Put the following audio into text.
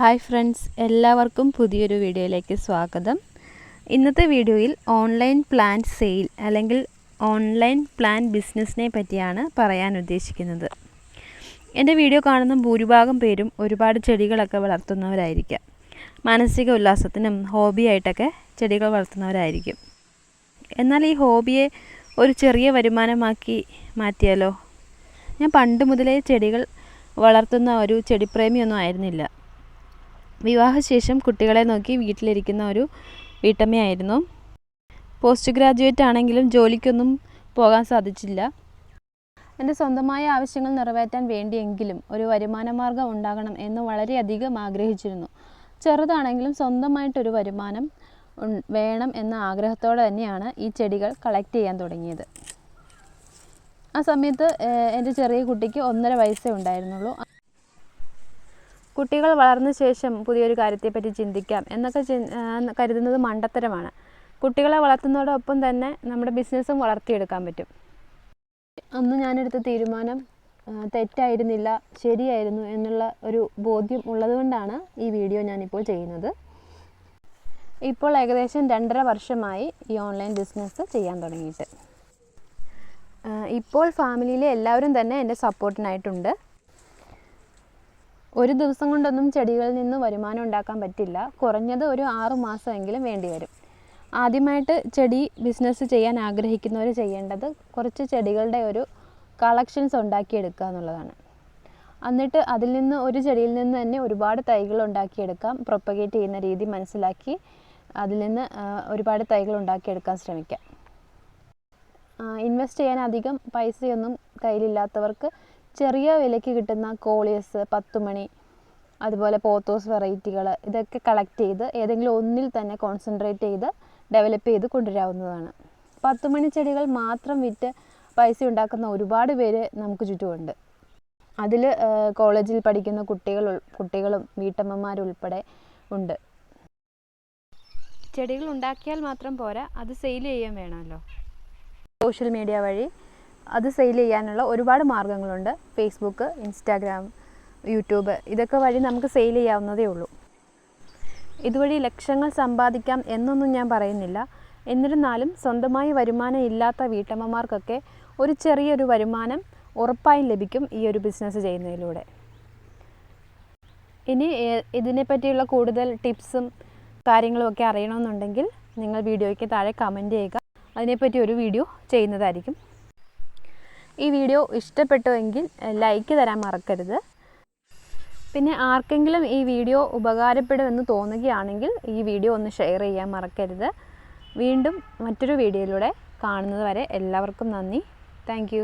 Hi friends എല്ലാവർക്കും പുതിയൊരു വീഡിയോയിലേക്ക് സ്വാഗതം. ഇന്നത്തെ വീഡിയോയിൽ ഓൺലൈൻ പ്ലാൻ സെയിൽ അല്ലെങ്കിൽ ഓൺലൈൻ പ്ലാൻ ബിസിനസ്സിനെ പറ്റിയാണ് പറയാൻ ഉദ്ദേശിക്കുന്നത്. എന്റെ വീഡിയോ കാണുന്ന ഭൂരിഭാഗം പേരും ഒരുപാട് ചെടികളൊക്കെ വളർത്തുന്നവരായിരിക്കാം. മാനസിക ഉല്ലാസത്തിനും ഹോബിയായിട്ടൊക്കെ ചെടികൾ വളർത്തുന്നവരായിരിക്കും. എന്നാൽ ഈ ഹോബിയെ ഒരു ചെറിയ വരുമാനമാക്കി മാറ്റിയാലോ? ഞാൻ പണ്ട് മുതലേ ചെടികൾ വളർത്തുന്ന ഒരു ചെടിപ്രേമിയൊന്നും ആയിരുന്നില്ല. വിവാഹശേഷം കുട്ടികളെ നോക്കി വീട്ടിലിരിക്കുന്ന ഒരു വീട്ടമ്മയായിരുന്നു. പോസ്റ്റ് ഗ്രാജുവേറ്റ് ആണെങ്കിലും ജോലിക്കൊന്നും പോകാൻ സാധിച്ചില്ല. എന്റെ സ്വന്തമായ ആവശ്യങ്ങൾ നിറവേറ്റാൻ വേണ്ടിയെങ്കിലും ഒരു വരുമാന മാർഗം ഉണ്ടാകണം എന്ന് വളരെയധികം ആഗ്രഹിച്ചിരുന്നു. ചെറുതാണെങ്കിലും സ്വന്തമായിട്ടൊരു വരുമാനം വേണം എന്ന ആഗ്രഹത്തോടെ തന്നെയാണ് ഈ ചെടികൾ കളക്ട് ചെയ്യാൻ തുടങ്ങിയത്. ആ സമയത്ത് എന്റെ ചെറിയ കുട്ടിക്ക് ഒന്നര വയസ്സേ ഉണ്ടായിരുന്നുള്ളൂ. കുട്ടികൾ വളർന്ന ശേഷം പുതിയൊരു കാര്യത്തെപ്പറ്റി ചിന്തിക്കാം എന്നൊക്കെ കരുതുന്നത് മണ്ടത്തരമാണ്. കുട്ടികളെ വളർത്തുന്നതോടൊപ്പം തന്നെ നമ്മുടെ ബിസിനസ്സും വളർത്തിയെടുക്കാൻ പറ്റും. അന്ന് ഞാനെടുത്ത തീരുമാനം തെറ്റായിരുന്നില്ല ശരിയായിരുന്നു എന്നുള്ള ഒരു ബോധ്യം ഉള്ളതുകൊണ്ടാണ് ഈ വീഡിയോ ഞാനിപ്പോൾ ചെയ്യുന്നത്. ഇപ്പോൾ ഏകദേശം രണ്ടര വർഷമായി ഈ ഓൺലൈൻ ബിസിനസ് ചെയ്യാൻ തുടങ്ങിയിട്ട്. ഇപ്പോൾ ഫാമിലിയിലെ എല്ലാവരും തന്നെ എന്റെ സപ്പോർട്ടിനായിട്ടുണ്ട്. ഒരു ദിവസം കൊണ്ടൊന്നും ചെടികളിൽ നിന്ന് വരുമാനം ഉണ്ടാക്കാൻ പറ്റില്ല. കുറഞ്ഞത് ഒരു ആറു മാസമെങ്കിലും വേണ്ടി വരും. ആദ്യമായിട്ട് ചെടി ബിസിനസ് ചെയ്യാൻ ആഗ്രഹിക്കുന്നവർ ചെയ്യേണ്ടത് കുറച്ച് ചെടികളുടെ ഒരു കളക്ഷൻസ് ഉണ്ടാക്കിയെടുക്കുക എന്നുള്ളതാണ്. എന്നിട്ട് അതിൽ നിന്ന് ഒരു ചെടിയിൽ നിന്ന് തന്നെ ഒരുപാട് തൈകൾ ഉണ്ടാക്കിയെടുക്കാം. പ്രൊപ്പഗേറ്റ് ചെയ്യുന്ന രീതി മനസ്സിലാക്കി അതിൽ നിന്ന് ഒരുപാട് തൈകൾ ഉണ്ടാക്കിയെടുക്കാൻ ശ്രമിക്കാം. ഇൻവെസ്റ്റ് ചെയ്യാൻ അധികം പൈസയൊന്നും കയ്യിലില്ലാത്തവർക്ക് ചെറിയ വിലയ്ക്ക് കിട്ടുന്ന കോളിയസ് പത്തുമണി അതുപോലെ പോത്തോസ് വെറൈറ്റികൾ ഇതൊക്കെ കളക്ട് ചെയ്ത് ഏതെങ്കിലും ഒന്നിൽ തന്നെ കോൺസെൻട്രേറ്റ് ചെയ്ത് ഡെവലപ്പ് ചെയ്ത് കൊണ്ടുവരാവുന്നതാണ്. പത്തുമണി ചെടികൾ മാത്രം വിറ്റ് പൈസ ഉണ്ടാക്കുന്ന ഒരുപാട് പേര് നമുക്ക് ചുറ്റുമുണ്ട്. അതിൽ കോളേജിൽ പഠിക്കുന്ന കുട്ടികൾ കുട്ടികളും വീട്ടമ്മമാരുൾപ്പെടെ ഉണ്ട്. ചെടികൾ ഉണ്ടാക്കിയാൽ മാത്രം പോരാ അത് സെയിൽ ചെയ്യാൻ വേണമല്ലോ. സോഷ്യൽ മീഡിയ വഴി അത് സെയിൽ ചെയ്യാനുള്ള ഒരുപാട് മാർഗങ്ങളുണ്ട് ഫേസ്ബുക്ക് ഇൻസ്റ്റാഗ്രാം യൂട്യൂബ് ഇതൊക്കെ വഴി നമുക്ക് സെയിൽ ചെയ്യാവുന്നതേ ഉള്ളൂ. ഇതുവഴി ലക്ഷങ്ങൾ സമ്പാദിക്കാം എന്നൊന്നും ഞാൻ പറയുന്നില്ല. എന്നിരുന്നാലും സ്വന്തമായി വരുമാനം ഇല്ലാത്ത വീട്ടമ്മമാർക്കൊക്കെ ഒരു ചെറിയൊരു വരുമാനം ഉറപ്പായും ലഭിക്കും ഈ ഒരു ബിസിനസ് ചെയ്യുന്നതിലൂടെ. ഇനി ഇതിനെപ്പറ്റിയുള്ള കൂടുതൽ ടിപ്സും കാര്യങ്ങളുമൊക്കെ അറിയണമെന്നുണ്ടെങ്കിൽ നിങ്ങൾ വീഡിയോയ്ക്ക് താഴെ കമന്റ് ചെയ്യുക. അതിനെപ്പറ്റി ഒരു വീഡിയോ ചെയ്യുന്നതായിരിക്കും. ഈ വീഡിയോ ഇഷ്ടപ്പെട്ടുവെങ്കിൽ ലൈക്ക് തരാൻ മറക്കരുത്. പിന്നെ ആർക്കെങ്കിലും ഈ വീഡിയോ ഉപകാരപ്പെടുമെന്ന് തോന്നുകയാണെങ്കിൽ ഈ വീഡിയോ ഒന്ന് ഷെയർ ചെയ്യാൻ മറക്കരുത്. വീണ്ടും മറ്റൊരു വീഡിയോയിലൂടെ കാണുന്നത് വരെ എല്ലാവർക്കും നന്ദി. താങ്ക്